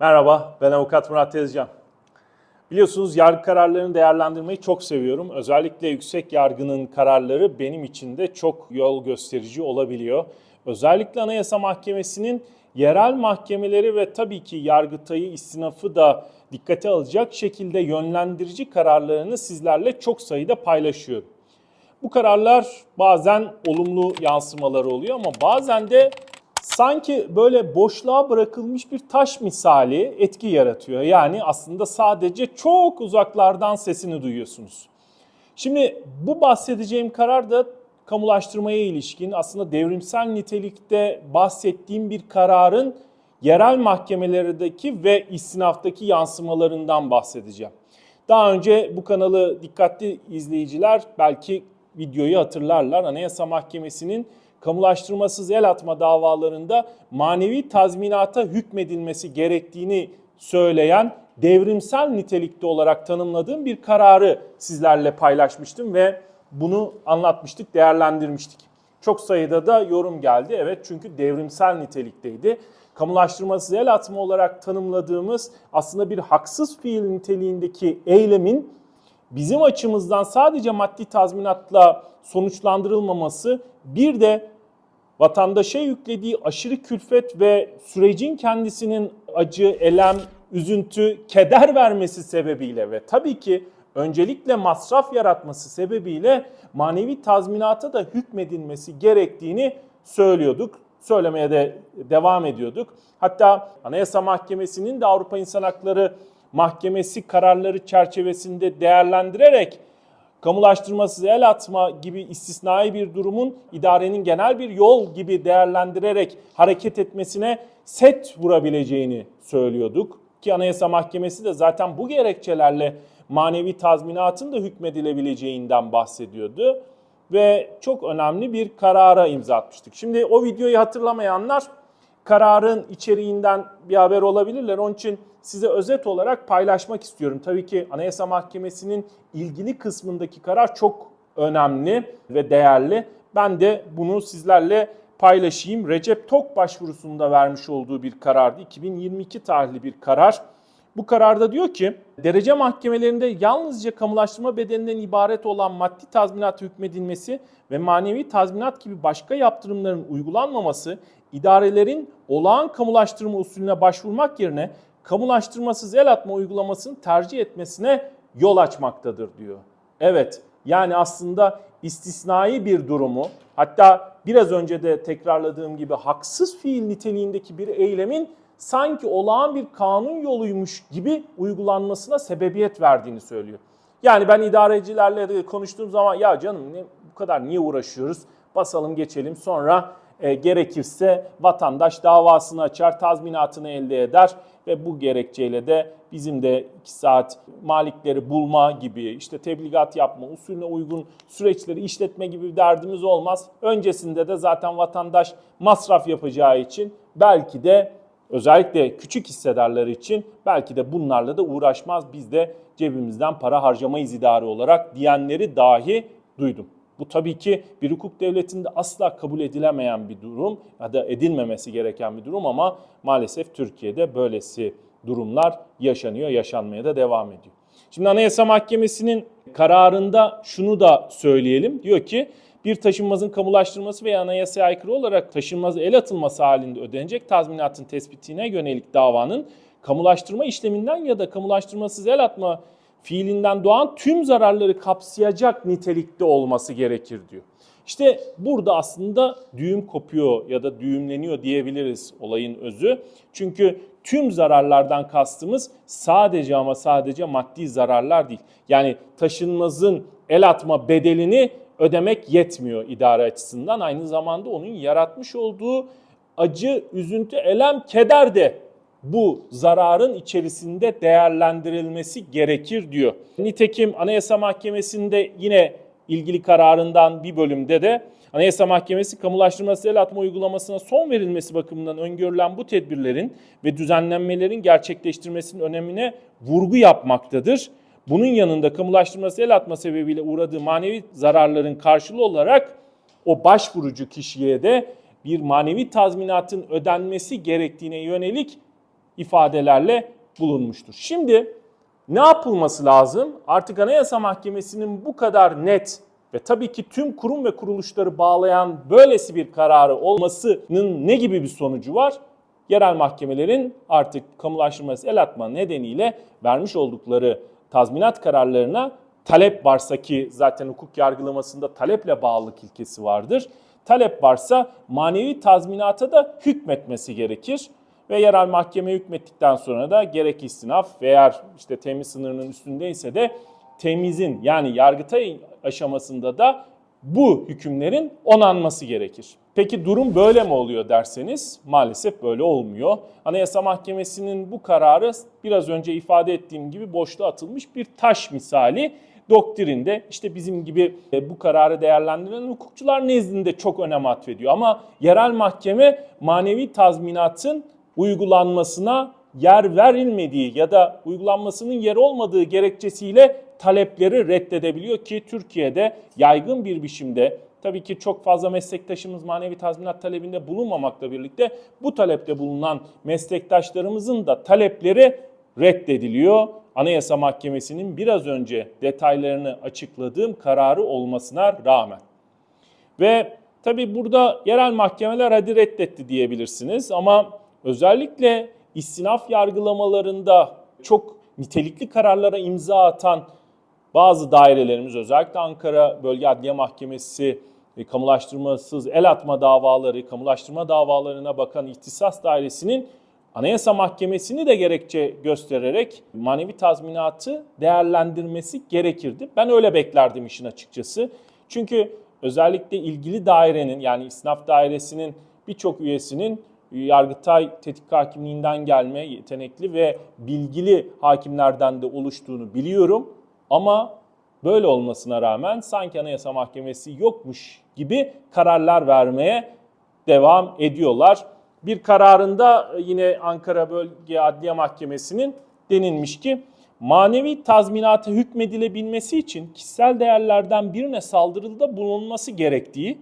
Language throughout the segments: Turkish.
Merhaba, ben avukat Murat Tezcan. Biliyorsunuz yargı kararlarını değerlendirmeyi çok seviyorum. Özellikle yüksek yargının kararları benim için de çok yol gösterici olabiliyor. Özellikle Anayasa Mahkemesi'nin yerel mahkemeleri ve tabii ki Yargıtay'ı, istinafı da dikkate alacak şekilde yönlendirici kararlarını sizlerle çok sayıda paylaşıyorum. Bu kararlar bazen olumlu yansımaları oluyor ama bazen de sanki böyle boşluğa bırakılmış bir taş misali etki yaratıyor. Yani aslında sadece çok uzaklardan sesini duyuyorsunuz. Şimdi bu bahsedeceğim karar da kamulaştırmaya ilişkin aslında devrimsel nitelikte bahsettiğim bir kararın yerel mahkemelerdeki ve istinaftaki yansımalarından bahsedeceğim. Daha önce bu kanalı dikkatli izleyiciler belki videoyu hatırlarlar. Anayasa Mahkemesi'nin kamulaştırmasız el atma davalarında manevi tazminata hükmedilmesi gerektiğini söyleyen devrimsel nitelikte olarak tanımladığım bir kararı sizlerle paylaşmıştım ve bunu anlatmıştık, değerlendirmiştik. Çok sayıda da yorum geldi. Evet çünkü devrimsel nitelikteydi. Kamulaştırmasız el atma olarak tanımladığımız aslında bir haksız fiil niteliğindeki eylemin bizim açımızdan sadece maddi tazminatla sonuçlandırılmaması bir de vatandaşa yüklediği aşırı külfet ve sürecin kendisinin acı, elem, üzüntü, keder vermesi sebebiyle ve tabii ki öncelikle masraf yaratması sebebiyle manevi tazminata da hükmedilmesi gerektiğini söylüyorduk. Söylemeye de devam ediyorduk. Hatta Anayasa Mahkemesi'nin de Avrupa İnsan Hakları Mahkemesi kararları çerçevesinde değerlendirerek kamulaştırmasız el atma gibi istisnai bir durumun idarenin genel bir yol gibi değerlendirerek hareket etmesine set vurabileceğini söylüyorduk. Ki Anayasa Mahkemesi de zaten bu gerekçelerle manevi tazminatın da hükmedilebileceğinden bahsediyordu. Ve çok önemli bir karara imza atmıştık. Şimdi o videoyu hatırlamayanlar kararın içeriğinden bir haber olabilirler. Onun için size özet olarak paylaşmak istiyorum. Tabii ki Anayasa Mahkemesi'nin ilgili kısmındaki karar çok önemli ve değerli. Ben de bunu sizlerle paylaşayım. Recep Tok başvurusunda vermiş olduğu bir karardı. 2022 tarihli bir karar. Bu kararda diyor ki derece mahkemelerinde yalnızca kamulaştırma bedelinden ibaret olan maddi tazminat hükmedilmesi ve manevi tazminat gibi başka yaptırımların uygulanmaması idarelerin olağan kamulaştırma usulüne başvurmak yerine kamulaştırmasız el atma uygulamasını tercih etmesine yol açmaktadır diyor. Evet yani aslında istisnai bir durumu hatta biraz önce de tekrarladığım gibi haksız fiil niteliğindeki bir eylemin sanki olağan bir kanun yoluymuş gibi uygulanmasına sebebiyet verdiğini söylüyor. Yani ben idarecilerle de konuştuğum zaman ya canım ne, bu kadar niye uğraşıyoruz? Basalım geçelim sonra e, gerekirse vatandaş davasını açar, tazminatını elde eder ve bu gerekçeyle de bizim de 2 saat malikleri bulma gibi işte tebligat yapma, usulüne uygun süreçleri işletme gibi bir derdimiz olmaz. Öncesinde de zaten vatandaş masraf yapacağı için belki de özellikle küçük hissedarlar için belki de bunlarla da uğraşmaz. Biz de cebimizden para harcamayız idare olarak diyenleri dahi duydum. Bu tabii ki bir hukuk devletinde asla kabul edilemeyen bir durum ya da edilmemesi gereken bir durum ama maalesef Türkiye'de böylesi durumlar yaşanıyor, yaşanmaya da devam ediyor. Şimdi Anayasa Mahkemesi'nin kararında şunu da söyleyelim. Diyor ki bir taşınmazın kamulaştırması veya anayasaya aykırı olarak taşınmaz el atılması halinde ödenecek tazminatın tespitine yönelik davanın kamulaştırma işleminden ya da kamulaştırmasız el atma fiilinden doğan tüm zararları kapsayacak nitelikte olması gerekir diyor. İşte burada aslında düğüm kopuyor ya da düğümleniyor diyebiliriz olayın özü. Çünkü tüm zararlardan kastımız sadece ama sadece maddi zararlar değil. Yani taşınmazın el atma bedelini ödemek yetmiyor idare açısından. Aynı zamanda onun yaratmış olduğu acı, üzüntü, elem, keder de bu zararın içerisinde değerlendirilmesi gerekir diyor. Nitekim Anayasa Mahkemesi'nde yine ilgili kararından bir bölümde de Anayasa Mahkemesi kamulaştırması el atma uygulamasına son verilmesi bakımından öngörülen bu tedbirlerin ve düzenlenmelerin gerçekleştirmesinin önemine vurgu yapmaktadır. Bunun yanında kamulaştırması el atma sebebiyle uğradığı manevi zararların karşılığı olarak o başvurucu kişiye de bir manevi tazminatın ödenmesi gerektiğine yönelik ifadelerle bulunmuştur. Şimdi ne yapılması lazım? Artık Anayasa Mahkemesi'nin bu kadar net ve tabii ki tüm kurum ve kuruluşları bağlayan böylesi bir kararı olmasının ne gibi bir sonucu var? Yerel mahkemelerin artık kamulaştırması el atma nedeniyle vermiş oldukları tazminat kararlarına talep varsa ki zaten hukuk yargılamasında taleple bağlılık ilkesi vardır. Talep varsa manevi tazminata da hükmetmesi gerekir ve yerel mahkeme hükmettikten sonra da gerek istinaf veya işte temiz sınırının üstündeyse de temizin yani yargıtay aşamasında da bu hükümlerin onanması gerekir. Peki durum böyle mi oluyor derseniz maalesef böyle olmuyor. Anayasa Mahkemesi'nin bu kararı biraz önce ifade ettiğim gibi boşluğa atılmış bir taş misali doktrinde işte bizim gibi e, bu kararı değerlendiren hukukçular nezdinde çok önem atfediyor. Ama yerel mahkeme manevi tazminatın uygulanmasına yer verilmediği ya da uygulanmasının yer olmadığı gerekçesiyle talepleri reddedebiliyor ki Türkiye'de yaygın bir biçimde tabii ki çok fazla meslektaşımız manevi tazminat talebinde bulunmamakla birlikte bu talepte bulunan meslektaşlarımızın da talepleri reddediliyor. Anayasa Mahkemesi'nin biraz önce detaylarını açıkladığım kararı olmasına rağmen. Ve tabii burada yerel mahkemeler hadi reddetti diyebilirsiniz ama özellikle istinaf yargılamalarında çok nitelikli kararlara imza atan bazı dairelerimiz özellikle Ankara Bölge Adliye Mahkemesi e, kamulaştırmasız el atma davaları, kamulaştırma davalarına bakan ihtisas dairesinin Anayasa Mahkemesi'ni de gerekçe göstererek manevi tazminatı değerlendirmesi gerekirdi. Ben öyle beklerdim işin açıkçası. Çünkü özellikle ilgili dairenin yani istinaf dairesinin birçok üyesinin Yargıtay tetkik hakimliğinden gelme yetenekli ve bilgili hakimlerden de oluştuğunu biliyorum. Ama böyle olmasına rağmen sanki Anayasa Mahkemesi yokmuş gibi kararlar vermeye devam ediyorlar. Bir kararında yine Ankara Bölge Adliye Mahkemesi'nin denilmiş ki manevi tazminata hükmedilebilmesi için kişisel değerlerden birine saldırıda bulunması gerektiği,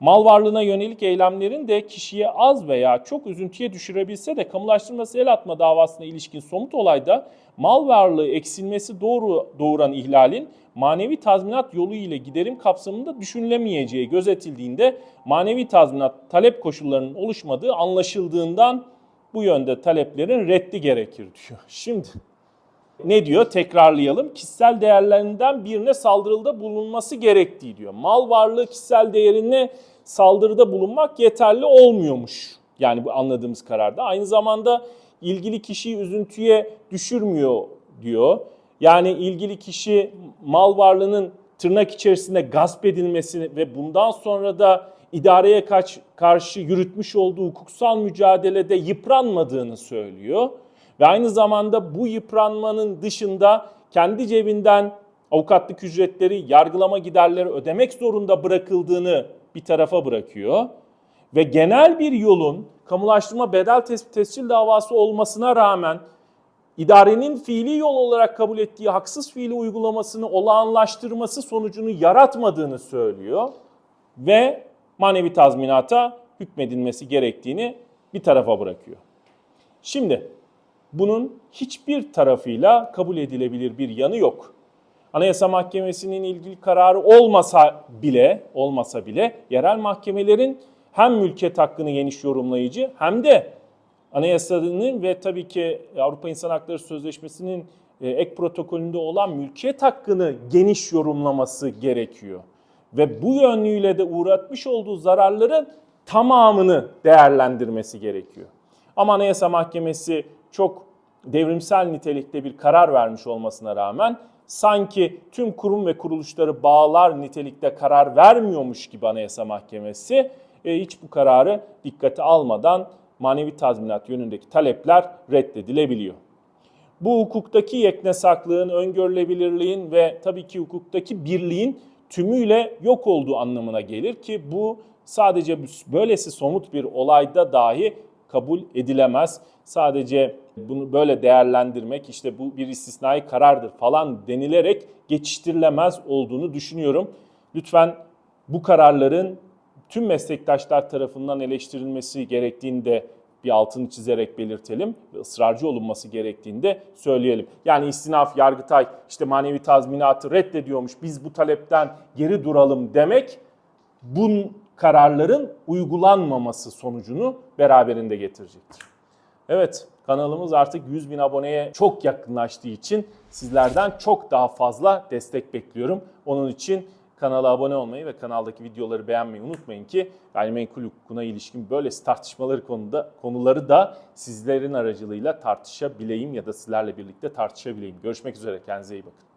mal varlığına yönelik eylemlerin de kişiye az veya çok üzüntüye düşürebilse de kamulaştırması el atma davasına ilişkin somut olayda mal varlığı eksilmesi doğru doğuran ihlalin manevi tazminat yolu ile giderim kapsamında düşünülemeyeceği gözetildiğinde manevi tazminat talep koşullarının oluşmadığı anlaşıldığından bu yönde taleplerin reddi gerekir diyor. Şimdi ne diyor? Tekrarlayalım. Kişisel değerlerinden birine saldırıda bulunması gerektiği diyor. Mal varlığı kişisel değerine saldırıda bulunmak yeterli olmuyormuş. Yani bu anladığımız kararda. Aynı zamanda ilgili kişiyi üzüntüye düşürmüyor diyor. Yani ilgili kişi mal varlığının tırnak içerisinde gasp edilmesi ve bundan sonra da idareye karşı yürütmüş olduğu hukuksal mücadelede yıpranmadığını söylüyor. Ve aynı zamanda bu yıpranmanın dışında kendi cebinden avukatlık ücretleri, yargılama giderleri ödemek zorunda bırakıldığını bir tarafa bırakıyor. Ve genel bir yolun kamulaştırma bedel tespit tescil davası olmasına rağmen idarenin fiili yol olarak kabul ettiği haksız fiili uygulamasını olağanlaştırması sonucunu yaratmadığını söylüyor ve manevi tazminata hükmedilmesi gerektiğini bir tarafa bırakıyor. Şimdi bunun hiçbir tarafıyla kabul edilebilir bir yanı yok. Anayasa Mahkemesi'nin ilgili kararı olmasa bile, olmasa bile yerel mahkemelerin hem mülkiyet hakkını geniş yorumlayıcı hem de anayasanın ve tabii ki Avrupa İnsan Hakları Sözleşmesi'nin e, ek protokolünde olan mülkiyet hakkını geniş yorumlaması gerekiyor. Ve bu yönlüyle de uğratmış olduğu zararların tamamını değerlendirmesi gerekiyor. Ama Anayasa Mahkemesi çok devrimsel nitelikte bir karar vermiş olmasına rağmen sanki tüm kurum ve kuruluşları bağlar nitelikte karar vermiyormuş gibi Anayasa Mahkemesi e, hiç bu kararı dikkate almadan manevi tazminat yönündeki talepler reddedilebiliyor. Bu hukuktaki yeknesaklığın, öngörülebilirliğin ve tabii ki hukuktaki birliğin tümüyle yok olduğu anlamına gelir ki bu sadece böylesi somut bir olayda dahi kabul edilemez. Sadece bunu böyle değerlendirmek işte bu bir istisnai karardır falan denilerek geçiştirilemez olduğunu düşünüyorum. Lütfen bu kararların tüm meslektaşlar tarafından eleştirilmesi gerektiğini de bir altını çizerek belirtelim ve ısrarcı olunması gerektiğini de söyleyelim. Yani istinaf, Yargıtay işte manevi tazminatı reddediyormuş biz bu talepten geri duralım demek bu kararların uygulanmaması sonucunu beraberinde getirecektir. Evet kanalımız artık 100 bin aboneye çok yakınlaştığı için sizlerden çok daha fazla destek bekliyorum. Onun için kanala abone olmayı ve kanaldaki videoları beğenmeyi unutmayın ki gayrimenkul hukukuna ilişkin böyle tartışmaları konuda konuları da sizlerin aracılığıyla tartışabileyim ya da sizlerle birlikte tartışabileyim. Görüşmek üzere kendinize iyi bakın.